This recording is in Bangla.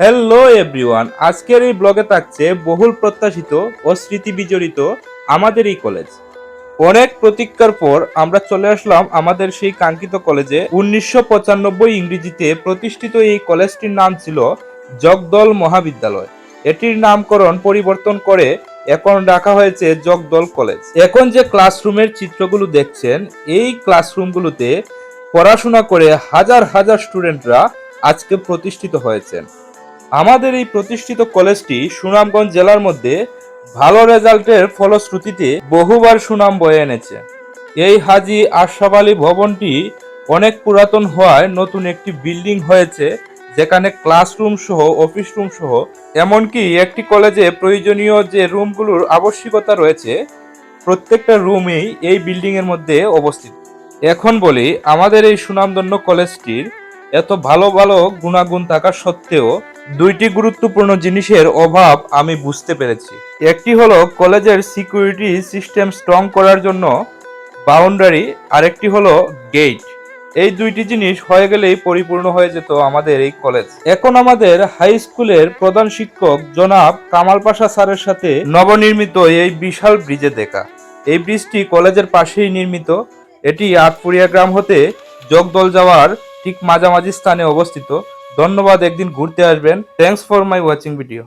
হ্যালো এভরিওয়ান আজকের এই ব্লগে থাকছে বহুল প্রত্যাশিত ও স্মৃতি বিজড়িত আমাদের এই কলেজ অনেক প্রতীক্ষার পর আমরা চলে আসলাম আমাদের সেই কাঙ্ক্ষিত কলেজে উনিশশো পঁচানব্বই ইংরেজিতে প্রতিষ্ঠিত এই কলেজটির নাম ছিল জগদল মহাবিদ্যালয়। এটির নামকরণ পরিবর্তন করে এখন রাখা হয়েছে জগদল কলেজ এখন যে ক্লাসরুমের চিত্রগুলো দেখছেন, এই ক্লাসরুমগুলোতে পড়াশোনা করে হাজার হাজার স্টুডেন্টরা আজকে প্রতিষ্ঠিত হয়েছেন। আমাদের এই প্রতিষ্ঠিত কলেজটি সুনামগঞ্জ জেলার মধ্যে ভালো রেজাল্টের ফলশ্রুতিতে বহুবার সুনাম বয়ে এনেছে। এই হাজি আশরাফ আলী ভবনটি অনেক পুরাতন হওয়ায় নতুন একটি বিল্ডিং হয়েছে, যেখানে ক্লাসরুম সহ, অফিস রুম সহ, এমনকি একটি কলেজে প্রয়োজনীয় যে রুমগুলোর আবশ্যিকতা রয়েছে, প্রত্যেকটা রুমেই এই বিল্ডিং এর মধ্যে অবস্থিত। এখন বলি, আমাদের এই সুনামধন্য কলেজটির এত ভালো ভালো গুণাগুণ থাকা সত্ত্বেও দুইটি গুরুত্বপূর্ণ জিনিসের অভাব আমি বুঝতে পেরেছি। একটি হলো কলেজের সিকিউরিটি সিস্টেম স্ট্রং করার জন্য বাউন্ডারি, আরেকটি হলো গেট এই দুইটি জিনিস হয়ে গেলেই পরিপূর্ণ হয়ে যেত আমাদের এই কলেজ। এখন আমাদের হাই স্কুলের প্রধান শিক্ষক জনাব কামাল পাশা স্যারের সাথে নবনির্মিত এই বিশাল ব্রিজে দেখা। এই ব্রিজটি কলেজের পাশেই নির্মিত। এটি আটপুরিয়া গ্রাম হতে জগদল যাওয়ার ঠিক মাঝামাঝি স্থানে অবস্থিত। ধন্যবাদ একদিন ঘুরতে আসবেন। Thanks for my watching video